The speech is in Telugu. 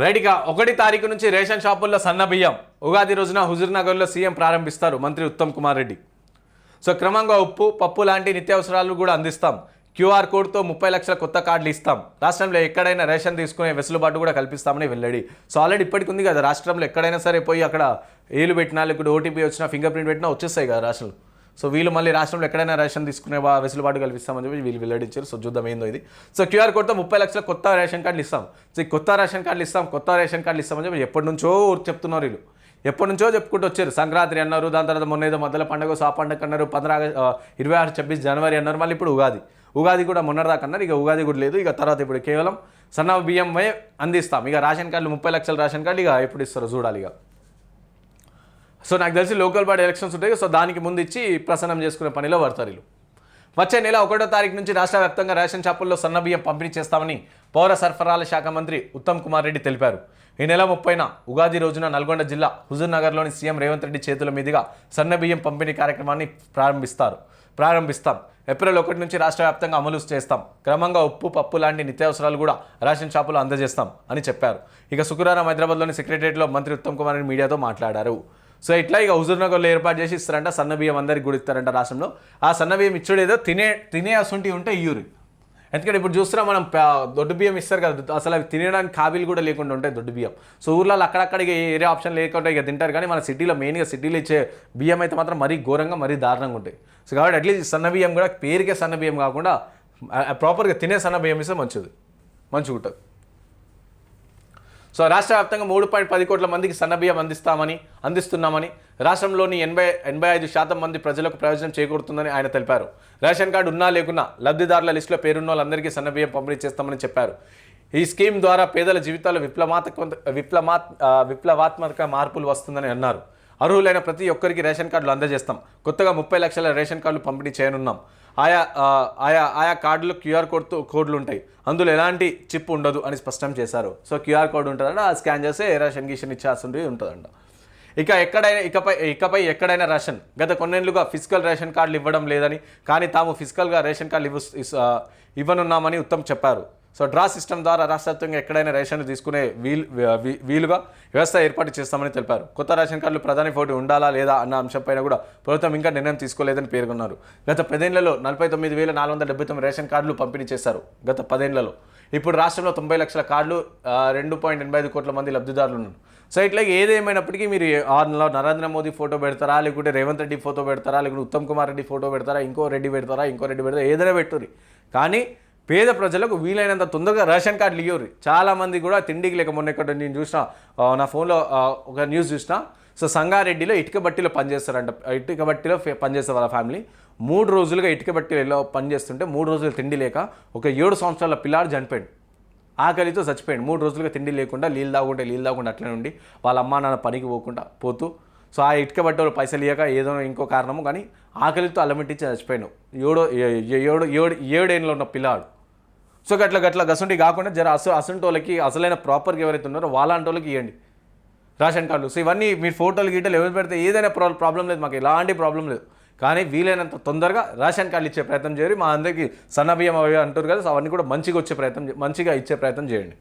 రైట్ ఇక ఒకటి తారీఖు నుంచి రేషన్ షాపుల్లో సన్న బియ్యం. ఉగాది రోజున హుజూర్నగర్లో సీఎం ప్రారంభిస్తారు మంత్రి ఉత్తమ్ కుమార్ రెడ్డి. సో క్రమంగా ఉప్పు పప్పు లాంటి నిత్యావసరాలు కూడా అందిస్తాం. క్యూఆర్ కోడ్తో ముప్పై లక్షల కొత్త కార్డులు ఇస్తాం. రాష్ట్రంలో ఎక్కడైనా రేషన్ తీసుకునే వెసులుబాటు కూడా కల్పిస్తామని వెల్లడి. సో ఆల్రెడీ ఇప్పటికి ఉంది కదా రాష్ట్రంలో ఎక్కడైనా సరే పోయి అక్కడ ఏలు పెట్టినా లేకుంటే ఓటీపీ వచ్చినా ఫింగర్ ప్రింట్ పెట్టినా వచ్చేస్తాయి కదా రాష్ట్రంలో. సో వీళ్ళు మళ్ళీ రాష్ట్రంలో ఎక్కడైనా రేషన్ తీసుకునే వెసులుబాటు కల్పిస్తామని చెప్పి వీళ్ళు వెల్లడించారు. సో చూద్దాం ఏందో ఇది. సో క్యూఆర్ కోడ్తో ముప్పై లక్షల కొత్త రేషన్ కార్డులు ఇస్తాం. సో ఈ కొత్త రేషన్ కార్డులు ఇస్తాం కొత్త రేషన్ కార్డులు ఇస్తామని చెప్పి ఎప్పటి నుంచో చెప్తున్నారు వీళ్ళు. ఎప్పటి నుంచో చెప్పుకుంటూ వచ్చారు. సంక్రాంతి అన్నారు దాని తర్వాత మొన్న ఏదో మధ్యలో పండుగ సా పండుగ అన్నారు పంద్రా ఇరవై ఆరు ఛబ్బీస్ జనవరి అన్నారు మళ్ళీ ఇప్పుడు ఉగాది. ఉగాది కూడా మొన్నటిదాకా అన్నారు ఇక ఉగాది కూడా లేదు ఇక తర్వాత ఇప్పుడు కేవలం సన్న బియ్యమే అందిస్తాం. ఇక రేషన్ కార్డులు ముప్పై లక్షల రేషన్ కార్డు ఇక ఎప్పుడు ఇస్తారో చూడాలి ఇక. సో నాకు తెలిసి లోకల్ బాడీ ఎలక్షన్స్ ఉంటాయి. సో దానికి ముందు ఇచ్చి ప్రసన్నం చేసుకునే పనిలో పడతారు వచ్చే నెల ఒకటో తారీఖు నుంచి రాష్ట్ర వ్యాప్తంగా రేషన్ షాపుల్లో సన్నబియ్యం పంపిణీ చేస్తామని పౌర సరఫరాల శాఖ మంత్రి ఉత్తమ్ కుమార్ రెడ్డి తెలిపారు. ఈ నెల ముప్పైన ఉగాది రోజున నల్గొండ జిల్లా హుజూర్నగర్లోని సీఎం రేవంత్ రెడ్డి చేతుల మీదుగా సన్న బియ్యం పంపిణీ కార్యక్రమాన్ని ప్రారంభిస్తారు. ప్రారంభిస్తాం. ఏప్రిల్ ఒకటి నుంచి రాష్ట్ర వ్యాప్తంగా అమలు చేస్తాం. క్రమంగా ఉప్పు పప్పు లాంటి నిత్యావసరాలు కూడా రేషన్ షాపులో అందజేస్తాం అని చెప్పారు. ఇక శుక్రవారం హైదరాబాద్లోని సెక్రటరియట్లో మంత్రి ఉత్తమ్ కుమార్ రెడ్డి మీడియాతో మాట్లాడారు. సో ఇట్లా ఇక హుజూర్నగర్లో ఏర్పాటు చేసి ఇస్తారంట సన్నబియ్యం అందరికి కూడా ఇస్తారంట రాష్ట్రంలో. ఆ సన్నబియ్యం బియ్యం తినే తినే అసంటి ఉంటే ఇయ్యూరు ఎందుకంటే ఇప్పుడు చూస్తున్నా మనం దొడ్డు బియ్యం ఇస్తారు కదా అసలు అవి తినడానికి కాబీలు కూడా లేకుండా ఉంటాయి దొడ్డు బియ్యం. సో ఊర్లలో అక్కడక్కడ ఏరే ఆప్షన్ లేకుండా ఇక తింటారు కానీ మన సిటీలో మెయిన్గా సిటీలో ఇచ్చే బియ్యం అయితే మాత్రం మరీ ఘోరంగా మరీ దారుణంగా ఉంటాయి. సో కాబట్టి అట్లీస్ట్ సన్న బియ్యం కూడా పేరుకే సన్న బియ్యం కాకుండా ప్రాపర్గా తినే సన్న బియ్యం ఇస్తే మంచిది. మంచిగా ఉంటుంది. సో రాష్ట్ర వ్యాప్తంగా మూడు పాయింట్ పది కోట్ల మందికి సన్నబియ్యం అందిస్తామని అందిస్తున్నామని రాష్ట్రంలోని ఎనభై ఎనభై ఐదు శాతం మంది ప్రజలకు ప్రయోజనం చేకూరుతుందని ఆయన తెలిపారు. రేషన్ కార్డు ఉన్నా లేకున్నా లబ్ధిదారుల లిస్టులో పేరున్న వాళ్ళందరికీ సన్నబియ్యం పంపిణీ చేస్తామని చెప్పారు. ఈ స్కీమ్ ద్వారా పేదల జీవితాల్లో విప్లవాత్మక విప్లవాత్ విప్లవాత్మక మార్పులు వస్తుందని అన్నారు. అర్హులైన ప్రతి ఒక్కరికి రేషన్ కార్డులు అందజేస్తాం. కొత్తగా ముప్పై లక్షల రేషన్ కార్డులు పంపిణీ చేయనున్నాం. ఆయా ఆయా ఆయా కార్డులు క్యూఆర్ కోడ్తో కోడ్లు ఉంటాయి అందులో ఎలాంటి చిప్ ఉండదు అని స్పష్టం చేశారు. సో క్యూఆర్ కోడ్ ఉంటుందంట ఆ స్కాన్ చేస్తే ఏ రేషన్ గీషన్ ఇచ్చేస్తుంటే ఉంటుందంట. ఇక ఎక్కడైనా ఇకపై ఇకపై ఎక్కడైనా రేషన్. గత కొన్నేళ్ళుగా ఫిజికల్ రేషన్ కార్డులు ఇవ్వడం లేదని కానీ తాము ఫిజికల్గా రేషన్ కార్డులు ఇవ్వ ఇవ్వనున్నామని ఉత్తమ్ చెప్పారు. సో డ్రా సిస్టమ్ ద్వారా రాష్ట్రత్వంగా ఎక్కడైనా రేషన్ తీసుకునే వీలు వీలుగా వ్యవస్థ ఏర్పాటు చేస్తామని తెలిపారు. కొత్త రేషన్ కార్డులు ప్రధాని ఫోటో ఉండాలా లేదా అన్న అంశంపైన కూడా ప్రభుత్వం ఇంకా నిర్ణయం తీసుకోలేదని పేర్కొన్నారు. గత పదేళ్ళలో నలభై తొమ్మిది వేల నాలుగు వందల డెబ్బై తొమ్మిది రేషన్ కార్డులు పంపిణీ చేశారు. గత పదేళ్ళలో ఇప్పుడు రాష్ట్రంలో తొంభై లక్షల కార్డులు రెండు పాయింట్ ఎనభై ఐదు కోట్ల మంది లబ్ధిదారులు ఉన్నారు. సో ఇట్లా ఏదేమైనప్పటికీ మీరు ఆన్లో నరేంద్ర మోదీ ఫోటో పెడతారా లేకుంటే రేవంత్ రెడ్డి ఫోటో పెడతారా లేకుంటే ఉత్తమ్ కుమార్ రెడ్డి ఫోటో పెడతారా ఇంకో రెడ్డి పెడతారా ఇంకో రెడ్డి పెడతారా ఏదైనా పెట్టుర్రి. కానీ పేద ప్రజలకు వీలైనంత తొందరగా రేషన్ కార్డులు ఇవ్వరు చాలామంది కూడా తిండికి లేక మొన్న ఇక్కడ నేను చూసిన నా ఫోన్లో ఒక న్యూస్ చూసిన. సో సంగారెడ్డిలో ఇటుక బట్టిలో పనిచేస్తారంట. ఇటుక బట్టిలో పనిచేస్తారు వాళ్ళ ఫ్యామిలీ. మూడు రోజులుగా ఇటుక బట్టిలో పనిచేస్తుంటే మూడు రోజులు తిండి లేక ఒక ఏడు సంవత్సరాల పిల్లాడు చనిపోయాడు. ఆకలితో చచ్చిపోయాడు. మూడు రోజులుగా తిండి లేకుండా నీళ్ళు తాగుంటే నీళ్ళు తాగుంటే అట్లనే ఉండి వాళ్ళ అమ్మా నాన్న పనికి పోకుండా పోతూ సో ఆ ఇటుక బట్టలు పైసలు ఇవ్వక ఏదో ఇంకో కారణము కానీ ఆకలితో అల్లమిట్టించి చచ్చిపోయాను ఏడో ఏడు ఏడు ఏడేళ్ళలో ఉన్న పిల్లాడు. సో గట్ల గట్ల గసుంటి కాకుండా జర అసు అసుంటోళ్ళకి అసలైన ప్రాపర్గా ఎవరైతే ఉన్నారో వాళ్ళంటి వాళ్ళకి ఇవ్వండి రేషన్ కార్డులు. సో ఇవన్నీ మీ ఫోటోలు గీటలు ఎవరు పెడితే ఏదైనా ప్రా ప్రాబ్లం లేదు మాకు ఎలాంటి ప్రాబ్లం లేదు. కానీ వీలైనంత తొందరగా రేషన్ కార్డులు ఇచ్చే ప్రయత్నం చేయండి. మా అందరికీ సన్నబియ్యం అవి అంటారు కదా సో అవన్నీ కూడా మంచిగా వచ్చే ప్రయత్నం చే- మంచిగా ఇచ్చే ప్రయత్నం చేయండి.